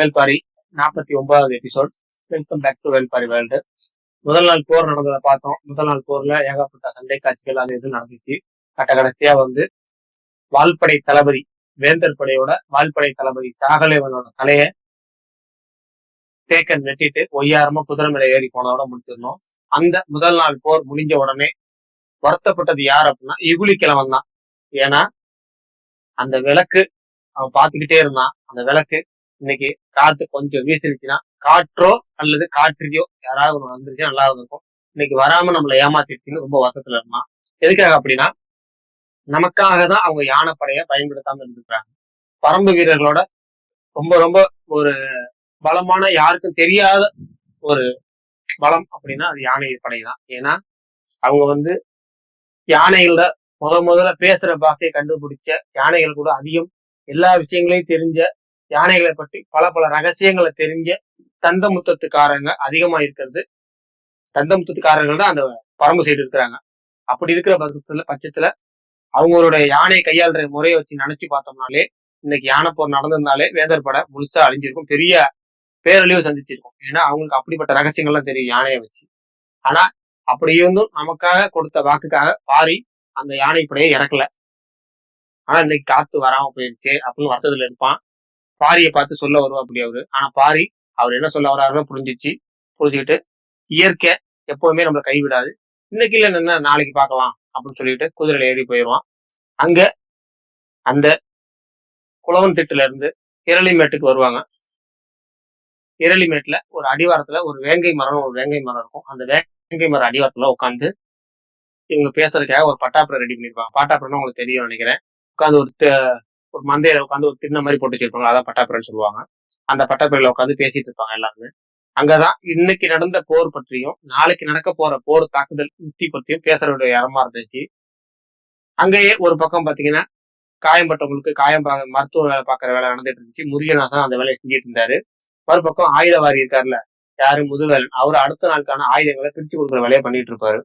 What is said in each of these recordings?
வேல்பாரி நாற்பத்தி ஒன்பதாவது episode welcome back to Velpari world முதல் நாள் போர் நடந்ததை பார்த்தோம். முதல் நாள் போர்ல ஏகப்பட்ட சண்டை காட்சிகள் அது இது நடந்துச்சு. கட்ட கடைசியா வந்து வால்படை தளபதி வேந்தர் படையோட வால்படை தளபதி சாகலேவனோட தலைய தேக்கன் வெட்டிட்டு ஒய்யாரமா குதிரை மேல ஏறி போனதோட முடிச்சிருந்தோம். அந்த முதல் நாள் போர் முடிஞ்ச உடனே வருத்தப்பட்டது யார் அப்படின்னா இகுலிக்கிழவன் தான். ஏன்னா அந்த விளக்கு அவன் பார்த்துக்கிட்டே இருந்தான். அந்த விளக்கு இன்னைக்கு காத்து கொஞ்சம் வீசிருச்சுன்னா காற்றோ அல்லது காற்றியோ யாராவது ஒன்று வந்துருச்சு நல்லா இருக்கும் இன்னைக்கு வராம நம்மளை ஏமாத்திருச்சுன்னு ரொம்ப வருத்தத்துல இருந்தான் எதுக்காக அப்படின்னா நமக்காக தான் அவங்க யானைப்படையை பயன்படுத்தாம இருந்திருக்கிறாங்க. பரம்பு வீரர்களோட ரொம்ப ரொம்ப ஒரு பலமான யாருக்கும் தெரியாத ஒரு பலம் அப்படின்னா அது யானை படை தான். ஏன்னா அவங்க வந்து யானைகளோட முத முதல்ல பேசுற பாஷையை கண்டுபிடிச்ச யானைகள் கூட அதிகம் எல்லா விஷயங்களையும் தெரிஞ்ச யானைகளை பற்றி பல பல ரகசியங்களை தெரிஞ்ச தந்தமுத்தத்துக்காரங்க அதிகமா இருக்கிறது. தந்தமுத்தத்துக்காரர்கள் தான் அந்த பரம்பு சைடு இருக்கிறாங்க. அப்படி இருக்கிற பட்சத்துல பட்சத்துல அவங்களுடைய யானையை கையாளுற முறையை வச்சு நினைச்சு பார்த்தோம்னாலே இன்னைக்கு யானை போர் நடந்திருந்தாலே வேதர் படை முழுசா அழிஞ்சிருக்கும். பெரிய பேரழிவு சந்திச்சிருக்கும். ஏன்னா அவங்களுக்கு அப்படிப்பட்ட ரகசியங்கள்லாம் தெரியும் யானையை வச்சு. ஆனா அப்படி இருந்தும் நமக்காக கொடுத்த வாக்குக்காக பாரி அந்த யானை படையை இறக்கல. ஆனா இன்னைக்கு காத்து வராம போயிருச்சு அப்படின்னு வருத்தத்துல இருப்பான். பாரியை பார்த்து சொல்ல வருவா அப்படி அவரு. ஆனா பாரி அவர் என்ன சொல்ல வராருன்னு புரிஞ்சிச்சு. புரிஞ்சுக்கிட்டு இயற்கை எப்பவுமே நம்மளை கைவிடாது. இன்னைக்கு இல்லை என்ன நாளைக்கு பார்க்கலாம் அப்படின்னு சொல்லிட்டு குதிரையில ஏறி போயிடுவான். அங்க அந்த குளவன் திட்டுல இருந்து இரளிமேட்டுக்கு வருவாங்க. இரளிமேட்டுல ஒரு அடிவாரத்துல ஒரு வேங்கை மரம் ஒரு வேங்கை மரம் இருக்கும். அந்த வேங்கை மரம் அடிவாரத்துல உட்காந்து இவங்க பேசுறதுக்காக ஒரு பட்டாப்புரை ரெடி பண்ணிருப்பாங்க. பட்டாப்புரம்னு உங்களுக்கு தெரியும் நினைக்கிறேன். உட்காந்து ஒரு ஒரு மந்தையில உட்காந்து ஒரு திண்ண மாதிரி போட்டு வச்சிருப்பாங்க. அதான் பட்டாப்புரைன்னு சொல்லுவாங்க. அந்த பட்டாப்புரையில உட்காந்து பேசிட்டு இருப்பாங்க எல்லாருமே. அங்கதான் இன்னைக்கு நடந்த போர் பற்றியும் நாளைக்கு நடக்க போற போர் தாக்குதல் யுக்தி பற்றியும் பேசுறவருடைய இடமா இருந்துச்சு. அங்கேயே ஒரு பக்கம் பாத்தீங்கன்னா காயம்பட்டவங்களுக்கு காயம் மருத்துவ வேலை பார்க்குற வேலை நடந்துட்டு இருந்துச்சு. முருகநாசன் அந்த வேலையை செஞ்சுட்டு இருந்தாரு. மறுபக்கம் ஆயுதவாரி இருக்கார்ல யாரு? முதுவேலன். அவர் அடுத்த நாளுக்கான ஆயுதங்களை பிரிச்சு கொடுக்குற வேலையை பண்ணிட்டு இருப்பாரு.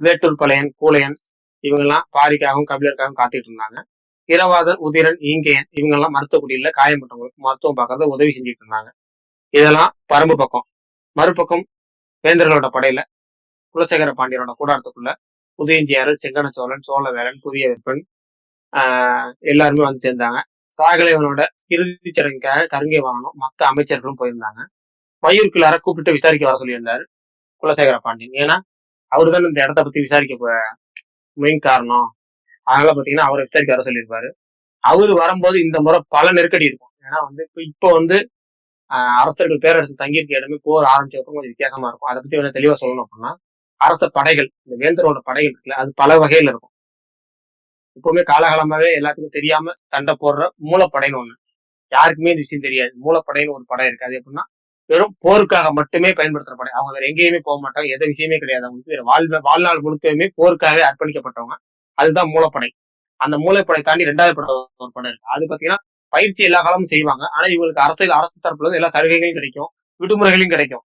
வேட்டூர் பழையன் கூலையன் இவங்கெல்லாம் பாரிக்காகவும் கபிலருக்காகவும் காத்துட்டு இருந்தாங்க. இரவாத உதிரன் ஈங்கையன் இவங்கெல்லாம் மருத்துவக்குடியில் காயம்பட்டவங்களுக்கு மருத்துவம் பார்க்கறது உதவி செஞ்சுட்டு இருந்தாங்க. இதெல்லாம் பரம்பு பக்கம். மறுபக்கம் வேந்தர்களோட படையில குலசேகர பாண்டியனோட கூடாரத்துக்குள்ள உதயஞ்சியாரல் செங்கன சோழன் சோழவேலன் புதிய வெப்பன் எல்லாருமே வந்து சேர்ந்தாங்க. சாகலைவனோட இறுதி சடங்குக்காக கருங்கை வாங்கணும் மற்ற அமைச்சர்களும் போயிருந்தாங்க. மயூர் கூப்பிட்டு விசாரிக்க வர சொல்லியிருந்தாரு குலசேகர பாண்டியன். ஏன்னா அவரு தான் இந்த இடத்த பத்தி விசாரிக்க மெயின் காரணம். அதனால பாத்தீங்கன்னா அவரை விசாரிக்க வர சொல்லியிருப்பாரு. அவரு வரும்போது இந்த முறை பல நெருக்கடி இருக்கும். ஏன்னா வந்து இப்போ வந்து அரசர்கள் பேரரசு தங்கியிருக்க இடமே போர் ஆரம்பிச்சதுக்கும் கொஞ்சம் வித்தியாசமா இருக்கும். அதை பத்தி வேணா தெளிவா சொல்லணும் அப்படின்னா அரச படைகள் இந்த வேந்தரோட படைகள் இருக்குல்ல அது பல வகையில இருக்கும். எப்பவுமே காலகாலமாவே எல்லாத்துக்கும் தெரியாம சண்டை போடுற மூலப்படைன்னு ஒண்ணு. யாருக்குமே இந்த விஷயம் தெரியாது. மூலப்படைன்னு ஒரு படை இருக்கு. அது எப்படின்னா வெறும் போருக்காக மட்டுமே பயன்படுத்துற படை. அவங்க வேற எங்கேயுமே போக மாட்டாங்க. எந்த விஷயமே கிடையாது. அவங்களுக்கு வேற வாழ் வாழ்நாள் முழுக்கவுமே போருக்காகவே அர்ப்பணிக்கப்பட்டவங்க. அதுதான் மூலப்படை அந்த மூலப்படை தாண்டி ரெண்டாவது படம் ஒரு படம் இருக்கு. அது பாத்தீங்கன்னா பயிற்சி எல்லா காலமும் செய்வாங்க. ஆனா இவங்களுக்கு அரசியல் அரசு தரப்புல இருந்து எல்லா சலுகைகளும் கிடைக்கும். விடுமுறைகளும் கிடைக்கும்.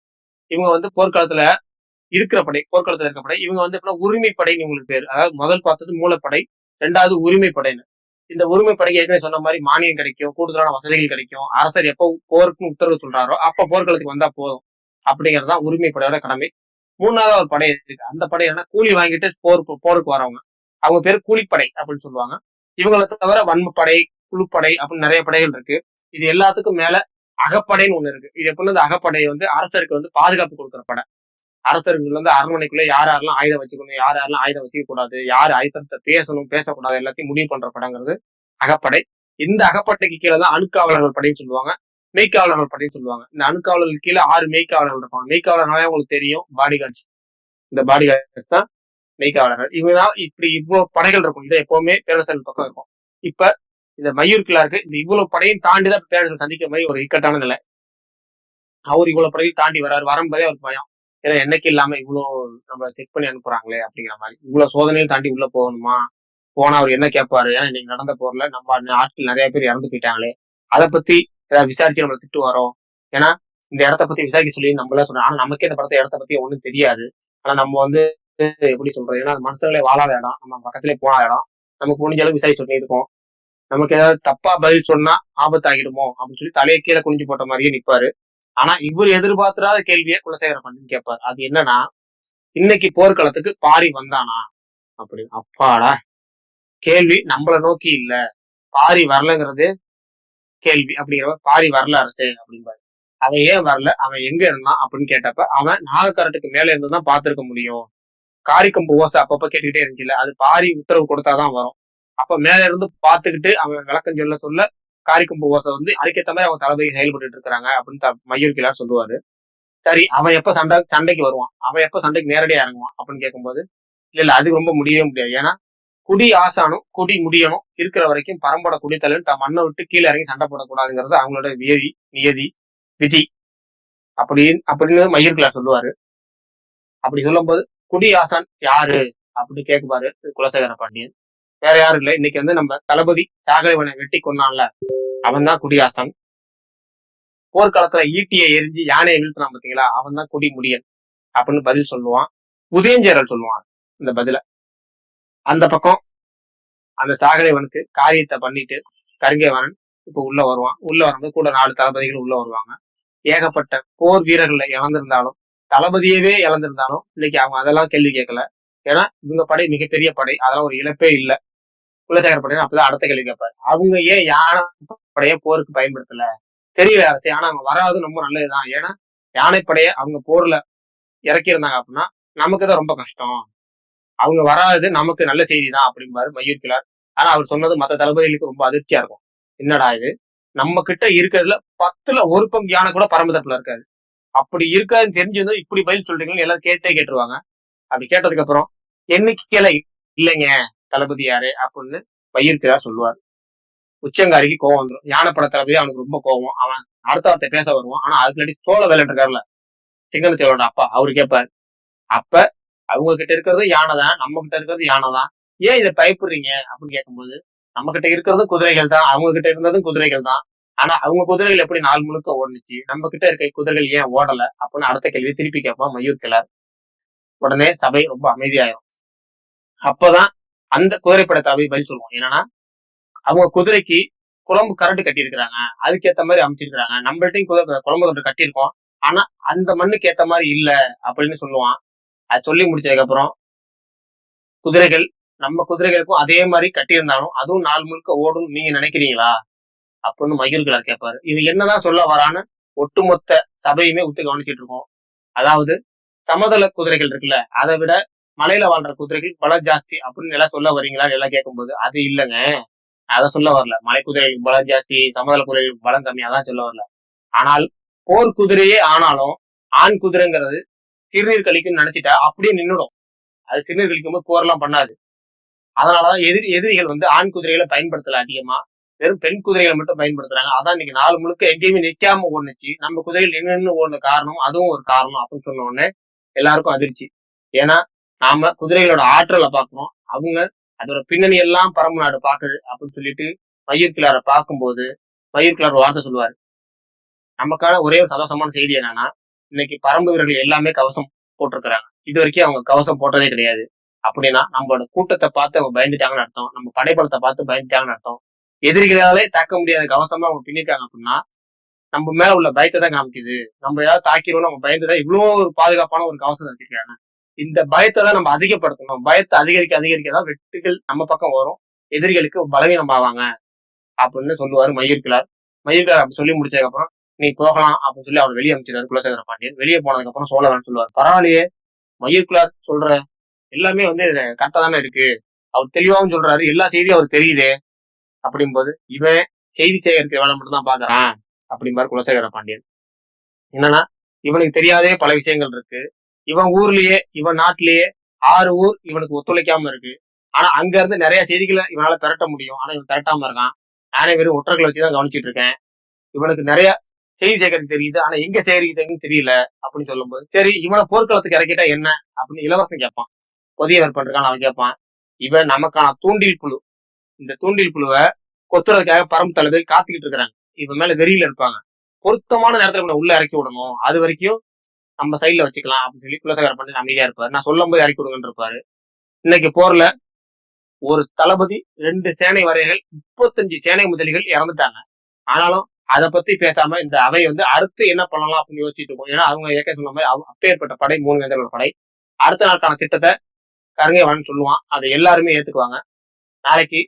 இவங்க வந்து போர்க்காலத்துல இருக்கிற படை போர்க்காலத்துல இருக்க படை. இவங்க வந்து எப்படின்னா உரிமைப்படைன்னு இவங்களுக்கு பேர். அதாவது முதல் பார்த்தது மூலப்படை ரெண்டாவது உரிமைப்படைன்னு இந்த உரிமைப்படை ஏற்கனவே சொன்ன மாதிரி மானியம் கிடைக்கும் கூடுதலான வசதிகள் கிடைக்கும். அரசர் எப்போ போருக்குன்னு உத்தரவு சொல்றாரோ அப்ப போர்க்களத்துக்கு வந்தா போதும். அப்படிங்கிறது தான் கடமை. மூணாவது ஒரு படை இருக்கு. அந்த படை என்ன கூலி வாங்கிட்டு போர் போருக்கு வரவங்க. அவங்க பேர் கூலிப்படை அப்படின்னு சொல்லுவாங்க. இவங்களை தவிர வன்மப்படை குழுப்படை அப்படின்னு நிறைய படைகள் இருக்கு. இது எல்லாத்துக்கும் மேல அகப்படைன்னு ஒண்ணு இருக்கு. இது எப்படின்னா இந்த அகப்படை வந்து அரசருக்கு வந்து பாதுகாப்பு கொடுக்குற படை. அரசர்கள் வந்து அரண்மனைக்குள்ள யார் யாரெல்லாம் ஆயுதம் வச்சுக்கணும் யார் யாரெல்லாம் ஆயுதம் வச்சுக்க கூடாது யார் ஆயுதத்தை பேசணும் பேசக்கூடாது எல்லாத்தையும் முடிவு பண்ற படங்கிறது அகப்படை. இந்த அகப்படைக்கு கீழே தான் அணுக்காவலர்கள் படைன்னு சொல்லுவாங்க. மெய்க்காவலர்கள் படைன்னு சொல்லுவாங்க. இந்த அணுக்காவலர்கள் கீழே ஆறு மெய்க்காவலர்கள் இருப்பாங்க. மெய்க்காவலர்னாலே உங்களுக்கு தெரியும் பாடி கார்ட்ஸ் இந்த பாடி கார்ட்ஸ் தான் மெய்காவலர்கள். இவங்கதான் இப்படி இவ்வளவு படைகள் இருக்கும். இதை எப்பவுமே பேரரசர்கள் பக்கம் இருக்கும். இப்ப இந்த மயூர் இருக்கு இந்த இவ்வளவு படையும் தாண்டிதான் பேரரசர் சந்திக்க மாதிரி ஒரு இக்கட்டான நிலை. அவர் இவ்வளவு படையும் தாண்டி வர்றாரு. வரும்போதே அவருக்கு பயம். ஏன்னா என்னைக்கு இல்லாம இவ்வளவு நம்ம செக் பண்ணி அனுப்புறாங்களே அப்படிங்கிற மாதிரி. இவ்வளவு சோதனையும் தாண்டி உள்ள போகணுமா? போனா அவர் என்ன கேட்பாரு? ஏன்னா இன்னைக்கு நடந்த போர்ல நம்ம ஆட்கள் நிறைய பேர் இறந்து போயிட்டாங்களே. அதை பத்தி ஏதாவது விசாரிச்சு நம்மளை திட்டு வரோம். ஏன்னா இந்த இடத்த பத்தி விசாரிக்க சொல்லி நம்மள சொல்றோம். ஆனா நமக்கே இந்த படத்தை இடத்த பத்தி ஒன்றும் தெரியாது. ஆனா நம்ம வந்து எப்படி சொல்றது? ஏன்னா மனுஷங்களே வாழாத இடம். நம்ம பக்கத்துல போன இடம். நமக்கு முடிஞ்ச அளவு விசாரி சொல்லி இருக்கோம் நமக்கு ஏதாவது தப்பா பதில் சொன்னா ஆபத்தாகிடுமோ? அப்படின்னு சொல்லி தலையை கீழே குனிஞ்சு போட்ட மாதிரியே நிப்பாரு. ஆனா இவர் எதிர்பார்த்திராத கேள்வியை குலசேகர பண்ணு கேட்பாரு அது என்னன்னா இன்னைக்கு போர்க்களத்துக்கு பாரி வந்தானா? அப்படி. அப்பாடா. கேள்வி நம்மள நோக்கி இல்ல. பாரி வரலங்கிறது கேள்வி. அப்படிங்கிற பாரி வரல அரசு அப்படிம்பாரு. அவன் ஏன் வரல? அவன் எங்க இருந்தான்? அப்படின்னு கேட்டப்ப அவன் நாகக்கரட்டுக்கு மேல இருந்து தான் பார்த்திருக்க முடியும். காரிக்கம்பு ஓசை அப்பப்ப கேட்டுக்கிட்டே இருந்துச்சுல அது பாரி உத்தரவு கொடுத்தாதான் வரும். அப்ப மேல இருந்து பார்த்துக்கிட்டு அவன் விளக்கம் சொல்ல சொல்ல காரிக்கம்பு ஓசை வந்து அதுக்கேற்ற மாதிரி அவங்க தளபதி செயல்பட்டு இருக்கிறாங்க அப்படின்னு த- மயூர் சொல்லுவாரு. சரி அவன் எப்ப சண்டை சண்டைக்கு வருவான்? அவன் எப்ப சண்டைக்கு நேரடியா இறங்குவான்? அப்படின்னு கேட்கும்போது இல்ல இல்ல அது ரொம்ப முடியவே முடியாது. ஏன்னா குடி ஆசானும் குடி முடியணும். இருக்கிற வரைக்கும் பரம்பட குடித்தலன் தன் மண்ணை விட்டு கீழே இறங்கி சண்டை போடக்கூடாதுங்கிறது அவங்களோட வியதி நியதி விதி. அப்படின்னு அப்படின்னு மயூர் சொல்லுவாரு. அப்படி சொல்லும்போது குடியாசன் யாரு? அப்படின்னு கேட்குவாரு குலசேகர பாண்டியன். வேற யாரும் இல்லை. இன்னைக்கு வந்து நம்ம தளபதி சாகலைவனை வெட்டி கொன்னான்ல. அவன் தான் குடியாசன். போர்க்களத்துல ஈட்டியை எரிஞ்சு யானையை வீழ்த்தினான் பாத்தீங்களா அவன் தான் குடி முடியன் அப்படின்னு பதில் சொல்லுவான். உதயஞ்சேரல் சொல்லுவான் இந்த பதில. அந்த பக்கம் அந்த சாகலைவனுக்கு காரியத்தை பண்ணிட்டு கருங்கேவனன் இப்ப உள்ள வருவான். உள்ள வரும்போது கூட நாலு தளபதிகள் உள்ள வருவாங்க. ஏகப்பட்ட போர் வீரர்களை இழந்திருந்தாலும் தளபதியவே இழந்திருந்தாலும் இன்னைக்கு அவங்க அதெல்லாம் கேள்வி கேட்கல. ஏன்னா இவங்க படை மிகப்பெரிய படை. அதெல்லாம் ஒரு இழப்பே இல்லை. குலசேகர படையினர் அப்பதான் அடுத்த கேள்வி கேட்பாரு. அவங்க ஏன் யானை படைய போருக்கு பயன்படுத்தல? தெரியல அரசு ஆனா அவங்க வராது ரொம்ப நல்லதுதான். ஏன்னா யானைப்படைய அவங்க போர்ல இறக்கி இருந்தாங்க அப்படின்னா நமக்கு தான் ரொம்ப கஷ்டம். அவங்க வராது நமக்கு நல்ல செய்தி தான் அப்படிம்பாரு மயூர் கிளார் ஆனா அவர் சொன்னது மத்த தளபதிகளுக்கு ரொம்ப அதிர்ச்சியா இருக்கும். என்னடா இது? நம்ம கிட்ட இருக்கிறதுல பத்துல ஒரு பங்கு யானை கூட பரமதப்புல இருக்காது. அப்படி இருக்காதுன்னு தெரிஞ்சிருந்தோம் இப்படி பதில் சொல்றீங்கன்னு எல்லாரும் கேட்டே கேட்டுருவாங்க. அப்படி கேட்டதுக்கு அப்புறம் என்னைக்கு கிளை இல்லைங்க தளபதி யாரு? அப்படின்னு பயிர்க்கிறா சொல்லுவார். உச்சங்காரிக்கு கோவம் வந்துடும் யானைப்பட தளபதி அவனுக்கு ரொம்ப கோவம். அவன் அடுத்த வார்த்தை பேச வருவான். ஆனா அதுக்கு சோழ வேலை இருக்காருல்ல சிங்கனத்தேவரோட அப்பா அவரு கேட்பாரு அப்ப அவங்க கிட்ட இருக்கிறது யானை தான் நம்ம கிட்ட இருக்கிறது யானை தான். ஏன் இதை பயப்படுறீங்க? அப்படின்னு கேட்கும்போது நம்ம கிட்ட இருக்கிறது குதிரைகள் தான் அவங்க கிட்ட இருந்ததும் குதிரைகள் தான். ஆனா அவங்க குதிரைகள் எப்படி நாள் முழுக்க ஓடுனுச்சு? நம்ம கிட்ட இருக்க குதிரைகள் ஏன் ஓடல? அப்படின்னு அடுத்த கேள்வி திருப்பி கேட்போம். மயூர் கிளர். உடனே சபை ரொம்ப அமைதியாயிரும். அப்பதான் அந்த குதிரைப்பட தளபதி பதில் சொல்லுவோம் என்னன்னா அவங்க குதிரைக்கு குழம்பு கரண்ட் கட்டியிருக்கிறாங்க. அதுக்கேற்ற மாதிரி அமைச்சிருக்கிறாங்க. நம்மள்ட்டையும் குதிரை குழம்பு கரண்ட் கட்டியிருக்கோம். ஆனா அந்த மண்ணுக்கு ஏத்த மாதிரி இல்ல அப்படின்னு சொல்லுவான். அது சொல்லி முடிச்சதுக்கு அப்புறம் குதிரைகள் நம்ம குதிரைகளுக்கும் அதே மாதிரி கட்டியிருந்தாலும் அதுவும் நாள் முழுக்க ஓடும் நீங்க நினைக்கிறீங்களா? அப்படின்னு மகிழ்கிறார் கேட்பாரு இவன் என்னதான் சொல்ல வரான்னு ஒட்டுமொத்த சபையுமே விட்டு கவனிச்சிட்டு இருக்கோம். அதாவது சமதள குதிரைகள் இருக்குல்ல அதை விட மலையில வாழ்ற குதிரைகள் பல ஜாஸ்தி அப்படின்னு எல்லாம் சொல்ல வரீங்களான்னு எல்லாம் கேட்கும்போது அது இல்லைங்க. அதை சொல்ல வரல. மலை குதிரைகளுக்கு பலம் ஜாஸ்தி சமதள குதிரைகளுக்கு பலம் கம்மி தான் சொல்ல வரல. ஆனால் போர் குதிரையே ஆனாலும் ஆண் குதிரைங்கிறது சிறுநீர் கழிக்கும்னு நினைச்சிட்டா அப்படியே நின்னுடும். அது சிறுநீர் கழிக்கும் போது போரெல்லாம் பண்ணாது. அதனாலதான் எதிரி எதிரிகள் வந்து ஆண் குதிரைகளை பயன்படுத்தல அதிகமா. வெறும் பெண் குதிரைகளை மட்டும் பயன்படுத்துறாங்க. அதான் இன்னைக்கு நாலு முழுக்க எங்கேயுமே நிக்காம ஓடுனுச்சு. நம்ம குதிரைகள் நின்று ஓடுன காரணம் அதுவும் ஒரு காரணம் அப்படின்னு சொன்ன உடனே எல்லாருக்கும் அதிர்ச்சி. ஏன்னா நாம குதிரைகளோட ஆற்றலை பார்க்கணும் அவங்க அதோட பின்னணி எல்லாம் பரம்பு நாடு பார்க்குது அப்படின்னு சொல்லிட்டு மயூர் கிளாரை பார்க்கும்போது மயூர் கிளார் வார்த்தை சொல்லுவார். நமக்கான ஒரே ஒரு சந்தோஷமான செய்தி என்னன்னா இன்னைக்கு பரம்பு வீரர்கள் எல்லாமே கவசம் போட்டிருக்கிறாங்க. இது வரைக்கும் அவங்க கவசம் போட்டதே கிடையாது. அப்படின்னா நம்மளோட கூட்டத்தை பார்த்து அவங்க பயந்துட்டாங்கன்னு அர்த்தம். நம்ம படைபலத்தை பார்த்து பயந்துட்டாங்கன்னு அர்த்தம். எதிரிகளாலே தாக்க முடியாத கவசமா அவங்க பின்னிட்டாங்க அப்படின்னா நம்ம மேல உள்ள பயத்தை தான் காமிக்குது. நம்ம ஏதாவது தாக்கிறோம் நம்ம பயந்துதான் இவ்வளவு ஒரு பாதுகாப்பான ஒரு கவசத்தை வச்சிருக்காங்க. இந்த பயத்தை தான் நம்ம அதிகப்படுத்தணும். பயத்தை அதிகரிக்க அதிகரிக்க தான் வெட்டுகள் நம்ம பக்கம் வரும். எதிரிகளுக்கு பலவீனம் ஆவாங்க அப்படின்னு சொல்லுவாரு மயூர்கிழார் மயூர்கிழார் அப்படி சொல்லி முடிச்சதுக்கு அப்புறம் நீ போகலாம் அப்படின்னு சொல்லி அவர் வெளியே அமைச்சிருக்காரு குலசேகர பாண்டியன். வெளியே போனதுக்கு அப்புறம் சோழவன் சொல்லுவார் பரவாயில்லையே மயூர்கிழார் சொல்ற எல்லாமே வந்து கரெக்டா தானே இருக்கு. அவர் தெளிவாகவும் சொல்றாரு எல்லா செய்தியும் அவர் தெரியுது. அப்படிங்கும்போது இவன் செய்தி சேகரிக்கிற வேலை மட்டும் தான் பாக்குறான் அப்படிம்பாரு குலசேகர பாண்டியன். என்னன்னா இவனுக்கு தெரியாதே பல விஷயங்கள் இருக்கு. இவன் ஊர்லயே இவன் நாட்டிலேயே ஆறு ஊர் இவனுக்கு ஒத்துழைக்காம இருக்கு. ஆனா அங்க இருந்து நிறைய செய்திகளை இவனால திரட்ட முடியும். ஆனா இவன் திரட்டாம இருக்கான். நானே வெறும் ஒற்றர்களை வச்சுதான் கவனிச்சிட்டு இருக்கேன். இவனுக்கு நிறைய செய்தி சேகரிக்க தெரியுது. ஆனா எங்க சேகரிக்கிறதுன்னு தெரியல அப்படின்னு சொல்லும்போது சரி இவனை போர்க்களத்துக்கு இறக்கிட்டா என்ன? அப்படின்னு இளவரசன் கேட்பான். புதியவர் பண்றான் அவன் கேட்பான். இவன் நமக்கான தூண்டில் புழு இந்த தூண்டில் புழுவை கொத்துறதுக்காக பரம்பு தலைவர் காத்துக்கிட்டு இருக்கிறாங்க. இவன் மேல வெறியில இருப்பாங்க. பொருத்தமான நேரத்துல இவனை உள்ள இறக்கி விடணும். அது வரைக்கும் நம்ம சைட்ல வச்சுக்கலாம் அப்படின்னு சொல்லி குலசகர பண்ணி அமைதியா இருப்பாரு. நான் சொல்லும் போது இறக்கி விடுங்கன்னு இருப்பாரு. இன்னைக்கு போர்ல ஒரு தளபதி ரெண்டு சேனை வரைகள் முப்பத்தஞ்சு சேனை முதலிகள் இறந்துட்டாங்க. ஆனாலும் அதை பத்தி பேசாம இந்த அவை வந்து அடுத்து என்ன பண்ணலாம் அப்படின்னு யோசிச்சுட்டு இருக்கோம். ஏன்னா அவங்க ஏற்க சொன்ன மாதிரி அவங்க அப்பேற்பட்ட படை மூணு வேந்தர்களோட படை. அடுத்த நாளுக்கான திட்டத்தை கருங்கைவான் சொல்லுவான். அதை எல்லாருமே ஏத்துக்குவாங்க. நாளைக்கு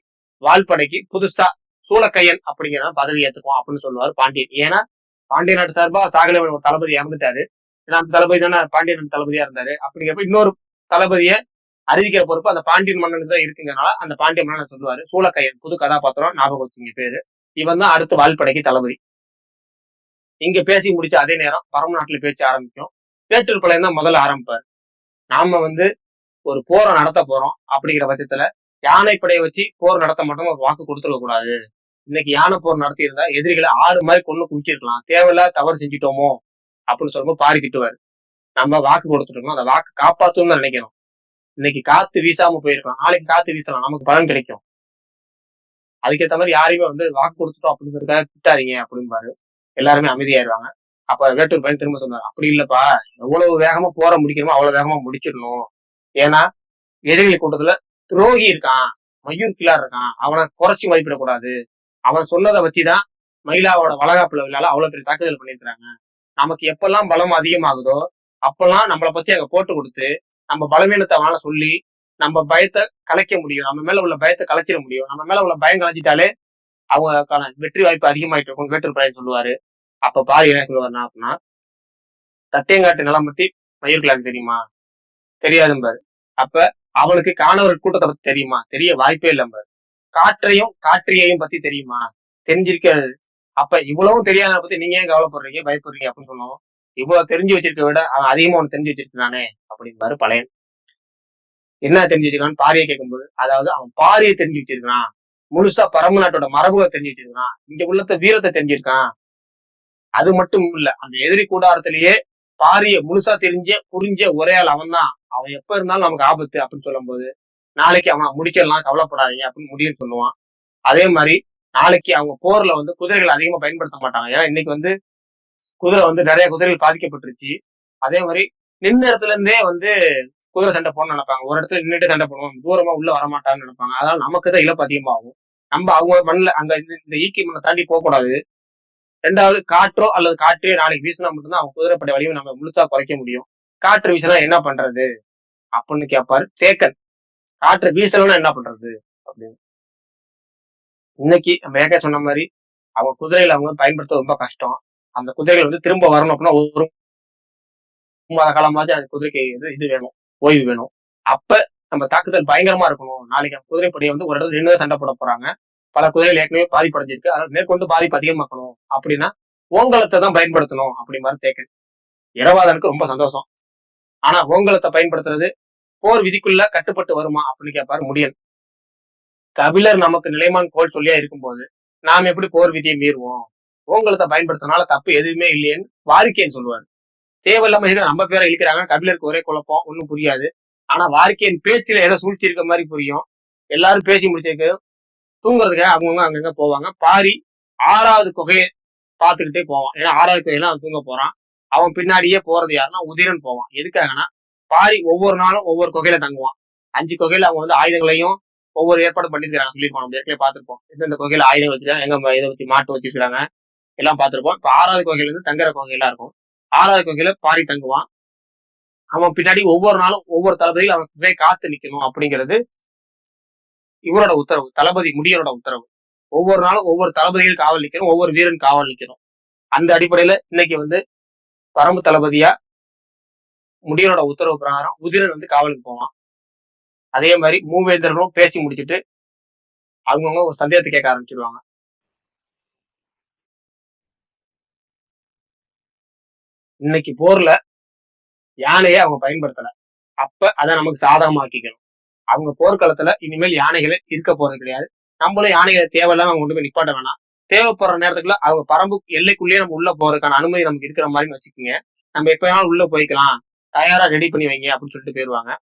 வால்படைக்கு புதுசா சூளக்கையன் அப்படிங்கிற பதவி ஏத்துக்குவோம் அப்படின்னு சொல்லுவார் பாண்டியன். ஏன்னா பாண்டிய நாட்டு சார்பா சாகலைவன் ஒரு தளபதி இறந்துட்டாரு ஏன்னா அந்த தளபதி தானே பாண்டிய நாட்டு தளபதியா இருந்தாரு. அப்படிங்கிறப்ப இன்னொரு தளபதியை அறிவிக்கிற பொறுப்பு அந்த பாண்டியன் மன்னனுக்கு தான் இருக்குங்கனால அந்த பாண்டிய மன்னன் சொல்லுவாரு. சூளக்கையன் புது கதாபாத்திரம் ஞாபகம் வச்சுங்க பேரு. இவன் தான் அடுத்து வால்படைக்கு தளபதி. இங்க பேசி முடிச்ச அதே நேரம் பரம நாட்டுல பேச்சு ஆரம்பிக்கும். பேட்டூர் பழையம் தான் முதல்ல ஆரம்பிப்பார். நாம வந்து ஒரு போரை நடத்த போறோம் அப்படிங்கிற பட்சத்துல யானைப்படையை வச்சு போர் நடத்த மட்டும் ஒரு வாக்கு கொடுத்துருக்க கூடாது. இன்னைக்கு யானை போர் நடத்தியிருந்தா எதிரிகளை ஆறு மாதிரி கொண்டு குவிச்சிருக்கலாம். தேவையில்ல தவறு செஞ்சுட்டோமோ அப்படின்னு சொல்லும்போது பாரி நம்ம வாக்கு கொடுத்துட்டோம் அந்த வாக்கு காப்பாத்தணும்னு நினைக்கணும். இன்னைக்கு காத்து வீசாம போயிருக்கலாம். நாளைக்கு காத்து வீசலாம். நமக்கு பலன் கிடைக்கும். அதுக்கேற்ற மாதிரி யாரையுமே வந்து வாக்கு கொடுத்துட்டோம் அப்படிங்கிறதுக்காக திட்டாதீங்க அப்படின்பாரு எல்லாருமே அமைதியாயிருவாங்க. அப்ப வேட்டூர் பையன் திரும்ப சொன்னார். அப்படி இல்லப்பா. எவ்வளவு வேகமா போற முடிக்கணுமோ அவ்வளவு வேகமா முடிச்சிடணும். ஏன்னா எதிரிகள் கூட்டத்துல துரோகி இருக்கான் மயூர் கிளார் இருக்கான் அவனை குறைச்சி மதிப்பிடக்கூடாது அவன் சொன்னதை வச்சுதான் மயிலாவோட வளகாப்புல விழால அவ்வளவு பெரிய தாக்குதல் பண்ணியிருக்கிறாங்க. நமக்கு எப்பெல்லாம் பலம் அதிகமாகுதோ அப்பெல்லாம் நம்மளை பத்தி அங்க போட்டு கொடுத்து நம்ம பலவீனத்தை வாழ சொல்லி நம்ம பயத்தை கலைக்க முடியும். நம்ம மேல உள்ள பயத்தை கலைச்சிட முடியும். நம்ம மேல உள்ள பயம் கலைச்சிட்டாலே அவங்களுக்கான வெற்றி வாய்ப்பு அதிகமாயிட்டு இருக்கும் வேட்டூர் பழைய சொல்லுவாரு. அப்ப பாரு என்ன சொல்லுவாருன்னா அப்படின்னா தட்டியங்காட்டு நிலம் பத்தி மயூர்கிழாக்கு தெரியுமா? தெரியாதும்பாரு. அப்ப அவனுக்கு காணவர் கூட்டத்தை பத்தி தெரியுமா? தெரிய வாய்ப்பே இல்லை காற்றையும் காற்றியையும் பத்தி தெரியுமா? தெரிஞ்சிருக்காது. அப்ப இவ்வளவும் தெரியாத பத்தி நீங்க ஏன் கவலைப்படுறீங்க? பயப்படுறீங்க அப்படின்னு சொன்னோம் இவ்வளவு தெரிஞ்சு வச்சிருக்க விட அவன் அதிகமா ஒன்று தெரிஞ்சு வச்சிருக்கானே அப்படின்பாரு பழையன். என்ன தெரிஞ்சு வச்சிருக்கான்னு பாரியை கேட்கும்போது அதாவது அவன் பாரியை தெரிஞ்சு வச்சிருக்கான் முழுசா பரம்பு நாட்டோட மரபுகளை தெரிஞ்சு வச்சிருக்கான் இங்க உள்ளத்த வீரத்தை தெரிஞ்சிருக்கான். அது மட்டும் இல்ல அந்த எதிரி கூடாரத்திலேயே பாரிய முழுசா தெரிஞ்ச புரிஞ்ச ஒரே ஆள் அவன் தான் அவன் எப்ப இருந்தாலும் நமக்கு ஆபத்து அப்படின்னு சொல்லும் போது நாளைக்கு அவன் முடிச்சிடலாம் கவலைப்படாதீங்க அப்படின்னு முடியும்னு சொல்லுவான். அதே மாதிரி நாளைக்கு அவங்க போர்ல வந்து குதிரைகள் அதிகமா பயன்படுத்த மாட்டாங்க. ஏன்னா இன்னைக்கு வந்து குதிரை வந்து நிறைய குதிரைகள் பாதிக்கப்பட்டுருச்சு. அதே மாதிரி நின்ன இடத்துல இருந்தே வந்து குதிரை சண்டை போடணும்னு நினைப்பாங்க. ஒரு இடத்துல நின்றுட்டு சண்டை போடுவோம். தூரமா உள்ள வரமாட்டான்னு நினைப்பாங்க. அதனால நமக்கு தான் இழப்பு அதிகமாகும். நம்ம அவங்க மண்ணில் அங்க இந்த ஈக்கி மண்ணை தாண்டி போகக்கூடாது. ரெண்டாவது காற்றோ அல்லது காற்றே நாளைக்கு வீசினா மட்டும்தான் அவங்க குதிரைப்படை வலிமை நம்ம முழுசா குறைக்க முடியும். காற்று வீசினா என்ன பண்றது? அப்படின்னு கேட்பாரு தேக்கன். காற்று வீசலன்னா என்ன பண்றது? அப்படின்னு. இன்னைக்கு மேக சொன்ன மாதிரி அவங்க குதிரைகளை அவங்க பயன்படுத்த ரொம்ப கஷ்டம். அந்த குதிரைகள் வந்து திரும்ப வரணும் அப்படின்னா ஒரு மாத காலமாச்சும் அந்த குதிரைக்கு இது இது வேணும் ஓய்வு வேணும். அப்ப நம்ம தாக்குதல் பயங்கரமா இருக்கணும். நாளைக்கு அந்த குதிரைப்படையை வந்து ஒரு இடத்துல நின்று சண்டை போட போறாங்க. பல குதிரைகள் ஏற்கனவே பாதிப்படைஞ்சிருக்கு. அதனால மேற்கொண்டு பாதிப்பு அதிகமாக்கணும். அப்படின்னா ஓங்கலத்தை தான் பயன்படுத்தணும் அப்படி மாதிரி தேக்கன் இரவாதனுக்கு ரொம்ப சந்தோஷம். ஆனா ஓங்கலத்தை பயன்படுத்துறது போர் விதிக்குள்ள கட்டுப்பட்டு வருமா அப்படின்னு கேட்பாரு முடியல். கபிலர் நமக்கு நிலைமான் கோல் சொல்லியா இருக்கும்போது நாம் எப்படி போர் விதியை மீறுவோம்? ஓங்கலத்தை பயன்படுத்தினால தப்பு எதுவுமே இல்லையேன்னு வாரிக்கைன்னு சொல்லுவாரு. தேவையில்லாம எதுவும் நம்ம பேரை இழுக்கிறாங்க கபிலருக்கு ஒரே குழப்பம். ஒன்றும் புரியாது. ஆனா வாரிக்கையின் பேச்சில ஏதோ சூழ்ச்சி இருக்க மாதிரி புரியும். எல்லாரும் பேசி முடிச்சிருக்கு தூங்குறதுக்காக அவங்கவுங்க அங்கங்க போவாங்க. பாரி ஆறாவது குகையை பார்த்துக்கிட்டே போவான். ஏன்னா ஆறாவது குகையில அவன் தூங்க போறான். அவன் பின்னாடியே போறது யாருன்னா உதிரன் போவான். எதுக்காகனா பாரி ஒவ்வொரு நாளும் ஒவ்வொரு குகையில தங்குவான். அஞ்சு குகையில அவங்க வந்து ஆயுதங்களையும் ஒவ்வொரு ஏற்பாடு பண்ணிருக்காங்க சொல்லியிருப்போம் நம்ம ஏற்கனவே பார்த்துருப்போம். எந்தெந்த குகையில ஆயுதம் வச்சிருக்காங்க எங்க இதை வச்சு மாட்டு வச்சிருக்காங்க எல்லாம் பார்த்துருப்போம். இப்போ ஆறாவது குகையில இருந்து தங்குற குகையெல்லாம் இருக்கும். ஆறாவது குகையில பாரி தங்குவான். அவன் பின்னாடி ஒவ்வொரு நாளும் ஒவ்வொரு தளபதியில் அவன் குகையை காத்து நிக்கணும் அப்படிங்கிறது இவரோட உத்தரவு தளபதி முடியனோட உத்தரவு. ஒவ்வொரு நாளும் ஒவ்வொரு தளபதிகள் காவல் நிற்கணும் ஒவ்வொரு வீரன் காவல் நிற்கணும் அந்த அடிப்படையில இன்னைக்கு வந்து பரம்பு தளபதியா முடியனோட உத்தரவு பிரகாரம் உதிரன் வந்து காவலுக்கு போவான். அதே மாதிரி மூவேந்தர்களும் பேசி முடிச்சுட்டு அவங்கவுங்க ஒரு சந்தேகத்தை கேட்க ஆரம்பிச்சிருவாங்க. இன்னைக்கு போர்ல யானையை அவங்க பயன்படுத்தல. அப்ப அதை நமக்கு சாதகமாக்கிக்கணும். அவங்க போர்க்களத்துல இனிமேல் யானைகளை இருக்க போறது கிடையாது. நம்மளும் யானைகளை தேவையில்லாம அவங்க கொண்டு போய் நிப்பாட்ட வேணாம். தேவைப்படுற நேரத்துக்குள்ள அவங்க பரம்பு எல்லைக்குள்ளேயே நம்ம உள்ள போறதுக்கான அனுமதி நமக்கு இருக்கிற மாதிரி வச்சுக்கோங்க. நம்ம எப்ப வேணாலும் உள்ள போய்க்கலாம். தயாரா ரெடி பண்ணி வைங்க அப்படின்னு சொல்லிட்டு போயிருவாங்க.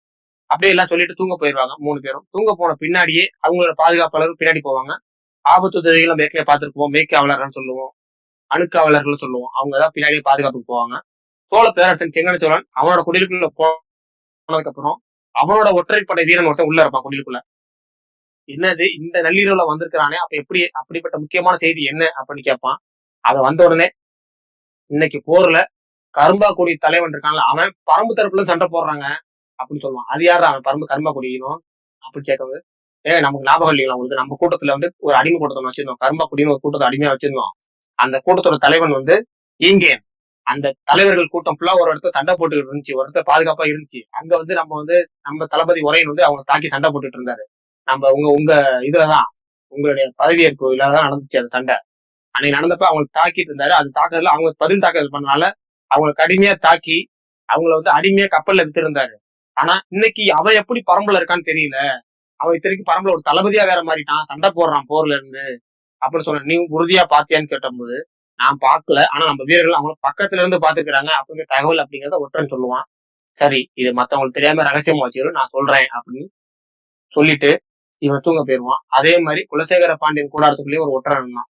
அப்படியே எல்லாம் சொல்லிட்டு தூங்க போயிருவாங்க மூணு பேரும். தூங்க போன பின்னாடியே அவங்களோட பாதுகாப்பாளர் பின்னாடி போவாங்க. ஆபத்து உதவிகள் நம்ம ஏற்கனவே பார்த்துருப்போம். மேய்க்காவலர்னு சொல்லுவோம். அணுக்காவலர்கள் சொல்லுவோம். அவங்க தான் பின்னாடியே பாதுகாப்புக்கு போவாங்க. சோழ பேரரசன் செங்கன சோழன் அவனோட குடிலுக்குள்ள போனதுக்கு அப்புறம் அவனோட ஒற்றைப்படை வீரன் ஒருத்தன் உள்ள இருப்பான் குடிலுக்குள்ள. என்னது? இந்த நள்ளிரவுல வந்திருக்கிறானே? அப்ப எப்படி அப்படிப்பட்ட முக்கியமான செய்தி என்ன அப்படின்னு கேட்பான் அதை வந்த உடனே இன்னைக்கு போர்ல கரும்பாக்குடி தலைவன் இருக்கான்ல அவன் பரம்பு தரப்புல சண்டை போடுறாங்க அப்படின்னு சொல்லுவான். அது யாரு அவன் பரம்பு கரும்பா குடிக்கணும் அப்படின்னு கேட்கறது. ஏ நமக்கு ஞாபகம் இல்லைங்களா உங்களுக்கு? நம்ம கூட்டத்துல வந்து ஒரு அடிமை கூட்டத்தை வச்சிருந்தோம். கரும்பா குடின்னு ஒரு கூட்டத்தை அடிமையா வச்சிருந்தோம். அந்த கூட்டத்தோட தலைவன் வந்து ஈங்கேன். அந்த தலைவர்கள் கூட்டம் ஃபுல்லா ஒரு இடத்த சண்டை போட்டுக்கிட்டு இருந்துச்சு. ஒரு இடத்துல பாதுகாப்பா இருந்துச்சு. அங்க வந்து நம்ம வந்து நம்ம தளபதி உரையின் வந்து அவங்க தாக்கி சண்டை போட்டுட்டு இருந்தாரு. நம்ம உங்க உங்க இதுலதான் உங்களுடைய பதவியேற்பு இல்லாதான் நடந்துச்சு அந்த சண்டை. அன்னைக்கு நடந்தப்ப அவங்களுக்கு தாக்கிட்டு இருந்தாரு. அது தாக்குறதுல அவங்க பதில் தாக்குதல் பண்ணனால அவங்களை கடுமையா தாக்கி அவங்கள வந்து அடிமையா கப்பல்ல வித்திருந்தாரு ஆனா இன்னைக்கு அவன் எப்படி பரம்புல இருக்கான்னு தெரியல. அவன் இத்தனைக்கு பரம்புல ஒரு தளபதியா வேற மாறிட்டான். சண்டை போடுறான் போர்ல இருந்து. அப்படின்னு சொன்ன நீ உறுதியா பாத்தியான்னு கேட்டபோது நான் பார்க்கல. ஆனா நம்ம வீரர்கள் அவங்க பக்கத்துல இருந்து பாத்துக்கிறாங்க அப்படிங்கிற தகவல் அப்படிங்கறத ஒற்றன் சொல்லுவான். சரி இது மத்தவங்களுக்கு தெரியாம ரகசியமா வச்சிரும் நான் சொல்றேன் அப்படின்னு சொல்லிட்டு இவன் தூங்க போயிருவான் அதே மாதிரி குலசேகர பாண்டியன் கூடாரத்துக்குள்ளேயே ஒரு ஒற்றன் இருந்தான்.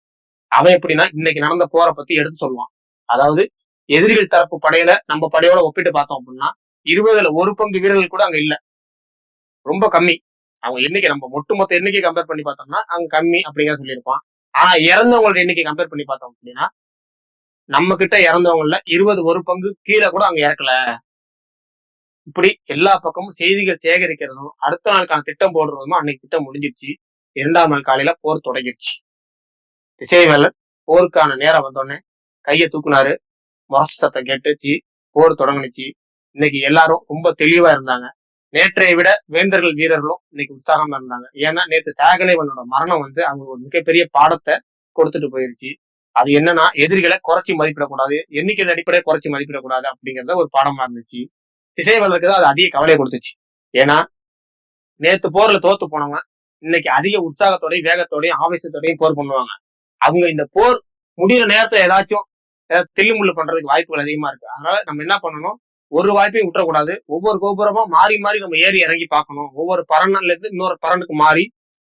அவன் எப்படின்னா இன்னைக்கு நடந்த போரை பத்தி எடுத்து சொல்லுவான். அதாவது எதிரிகள் தரப்பு படையில நம்ம படையோட ஒப்பிட்டு பார்த்தோம் அப்படின்னா இருபதுல ஒரு பங்கு வீரர்கள் கூட அங்க இல்ல. ரொம்ப கம்மி. அவங்க எண்ணிக்கை நம்ம ஒட்டுமொத்த எண்ணிக்கை கம்பேர் பண்ணி பார்த்தோம்னா அங்க கம்மி அப்படிங்கிற சொல்லியிருப்பான். ஆனா இறந்தவங்களோட எண்ணிக்கை கம்பேர் பண்ணி பார்த்தோம் அப்படின்னா நம்ம கிட்ட இறந்தவங்கள இருபது ஒரு பங்கு கீழே கூட அங்க இறக்கல. இப்படி எல்லா பக்கமும் செய்திகள் சேகரிக்கிறதும் அடுத்த நாளுக்கான திட்டம் போடுறதும் அன்னைக்கு திட்டம் முடிஞ்சிருச்சு. இரண்டாம் நாள் காலையில போர் தொடங்கிடுச்சு. திசைவேலர் போருக்கான நேரம் வந்தோடனே கையை தூக்குனாரு. முரசு சத்தம் கேட்டுச்சு. போர் தொடங்குனுச்சு. இன்னைக்கு எல்லாரும் ரொம்ப தெளிவா இருந்தாங்க. நேற்றைய விட வேந்தர்கள் வீரர்களும் இன்னைக்கு உற்சாகமா இருந்தாங்க. ஏன்னா நேற்று தியாகலைவனோட மரணம் வந்து அவங்களுக்கு ஒரு மிகப்பெரிய பாடத்தை கொடுத்துட்டு போயிருச்சு. அது என்னன்னா எதிரிகளை குறைச்சி மதிப்பிடக்கூடாது எண்ணிக்கையின் அடிப்படையை குறைச்சி மதிப்பிடக்கூடாது அப்படிங்கறத ஒரு பாடமா இருந்துச்சு. திசைவர்களுக்கு தான் அது அதிக கவலையை கொடுத்துச்சு. ஏன்னா நேத்து போர்ல தோத்து போனவங்க இன்னைக்கு அதிக உற்சாகத்தோடையும் வேகத்தோடையும் ஆவேசத்தோடையும் போர் பண்ணுவாங்க. அவங்க இந்த போர் முடிகிற நேரத்துல ஏதாச்சும் ஏதாவது தில்லுமுள்ளு பண்றதுக்கு வாய்ப்புகள் அதிகமா இருக்கு. அதனால நம்ம என்ன பண்ணணும்? ஒரு வாய்ப்பையும் விட்டுறக்கூடாது. ஒவ்வொரு கோபுரமா மாறி மாறி நம்ம ஏறி இறங்கி பார்க்கணும். ஒவ்வொரு பரணன்ல இருந்து இன்னொரு பரனுக்கு மாறி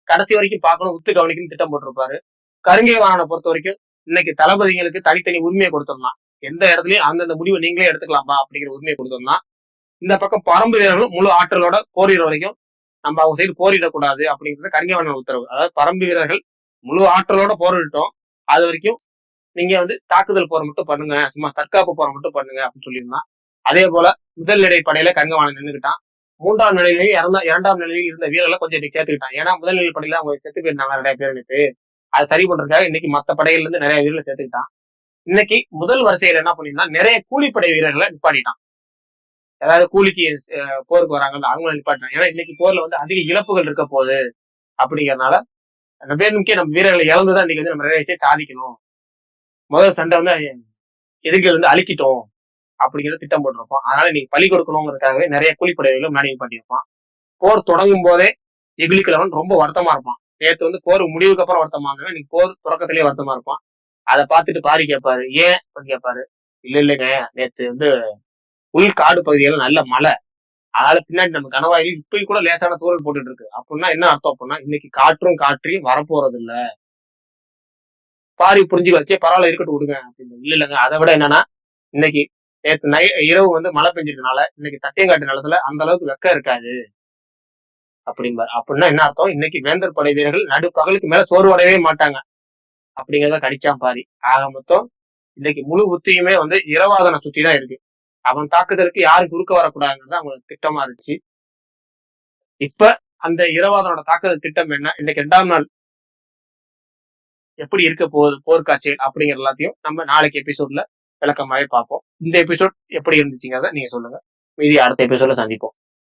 கடைசி வரைக்கும் பார்க்கணும் உத்து கவனிக்கணும் திட்டம் போட்டிருப்பாரு. கருங்கை வாகனை பொறுத்த வரைக்கும் இன்னைக்கு தளபதிகளுக்கு தனித்தனி உரிமையை கொடுத்துடலாம். எந்த இடத்துலயும் அந்தந்த முடிவை நீங்களே எடுத்துக்கலாமா அப்படிங்கிற உரிமையை கொடுத்துடலாம். இந்த பக்கம் பரம்பு வீரர்களும் முழு ஆற்றலோட போரிடுற வரைக்கும் நம்ம அவங்க சைடு போரிடக்கூடாது அப்படிங்கிறது வாகன உத்தரவு. அதாவது பரம்பு வீரர்கள் முழு ஆற்றலோட போரிட்டோம். அது வரைக்கும் நீங்க வந்து தாக்குதல் போற மட்டும் பண்ணுங்க. சும்மா தற்காப்பு போற மட்டும் பண்ணுங்க அப்படின்னு சொல்லியிருந்தான் அதே போல முதல் நிலை படையில கங்கவாணன் நின்றுக்கிட்டான் மூன்றாம் நிலையிலேயே இறந்த இரண்டாம் நிலையில் இருந்த வீரர்களை கொஞ்சம் சேர்த்துக்கிட்டான். ஏன்னா முதல் நிலை படையில அவங்க செத்து போயிருந்தாங்க நிறைய பேர் எனக்கு அதை சரி பண்றதுக்காக இன்னைக்கு மத்த படையில இருந்து நிறைய வீரர்களை சேர்த்துக்கிட்டான். இன்னைக்கு முதல் வரிசையில என்ன பண்ணிருந்தா நிறைய கூலிப்படை வீரர்களை நிப்பாட்டிட்டான். ஏதாவது கூலிக்கு போருக்கு வராங்கல்ல அவங்கள நிப்பாட்டினான் ஏன்னா இன்னைக்கு போர்ல வந்து அதிக இழப்புகள் இருக்க போகுது அப்படிங்கறதுனால அந்த பேர் முக்கிய நம்ம வீரர்களை இழந்துதான் இன்னைக்கு வந்து நம்ம நிறைய விஷயம் சாதிக்கணும். முதல் சண்டை வந்து எதிர்கள் வந்து அழிக்கிட்டோம்? அப்படிங்கிற திட்டம் போட்டிருப்போம். அதனால நீங்க பலி கொடுக்கணுங்கிறதுக்காகவே நிறைய கூலிப்படைகளும் மேனேஜ் பண்ணியிருப்பான் போர் தொடங்கும் போதே எகிலிக்கிழவன் ரொம்ப வருத்தமா இருப்பான். நேற்று வந்து போர் முடிவுக்கு அப்புறம் வருத்தமா இருந்தாங்க நீங்க போர் தொடக்கத்திலேயே வருத்தமா இருப்பான். அதை பார்த்துட்டு பாரி கேட்பாரு ஏன்? அப்படின்னு கேட்பாரு இல்ல இல்லைங்க. நேற்று வந்து உள் காடு பகுதியில நல்ல மழை. அதனால பின்னாடி நம்ம கனவாயில் இப்பயும் கூட லேசான தூரல் போட்டுட்டு இருக்கு அப்படின்னா என்ன அர்த்தம் அப்படின்னா இன்னைக்கு காற்றும் காற்றையும் வரப்போறது இல்ல பாரி புரிஞ்சு வச்சே பரவாயில்ல இருக்கட்டும் விடுங்க. அப்படின்னு. இல்ல இல்லைங்க. அதை விட என்னன்னா இன்னைக்கு நேற்று நை இரவு வந்து மழை பெஞ்சிருக்கனால இன்னைக்கு தட்டியங்காட்டு நிலத்துல அந்த அளவுக்கு வெக்கம் இருக்காது. அப்படிம்பார் அப்படின்னா என்ன அர்த்தம்? இன்னைக்கு வேந்தர் படை வீரர்கள் நடு பகலுக்கு மேல சோர்வடையவே மாட்டாங்க. அப்படிங்கிறத கடிச்சான் பாரி ஆக மொத்தம் இன்னைக்கு முழு புத்தியுமே வந்து இரவாதனை சுத்தி தான் இருக்கு. அவன் தாக்குதலுக்கு யாரும் குறுக்க வரக்கூடாதுங்கிறது அவங்களுக்கு திட்டமா இருந்துச்சு. இப்ப அந்த இரவாதனோட தாக்குதல் திட்டம் என்ன? இன்னைக்கு ரெண்டாம் நாள் எப்படி இருக்க போகுது? போர்க்காட்சிகள் அப்படிங்கிற எல்லாத்தையும் நம்ம நாளைக்கு எபிசோட்ல விளக்கமாவே பார்ப்போம். இந்த எபிசோட் எப்படி இருந்துச்சுங்கிறத நீங்க சொல்லுங்க. மீதி அடுத்த எபிசோட சந்திப்போம்.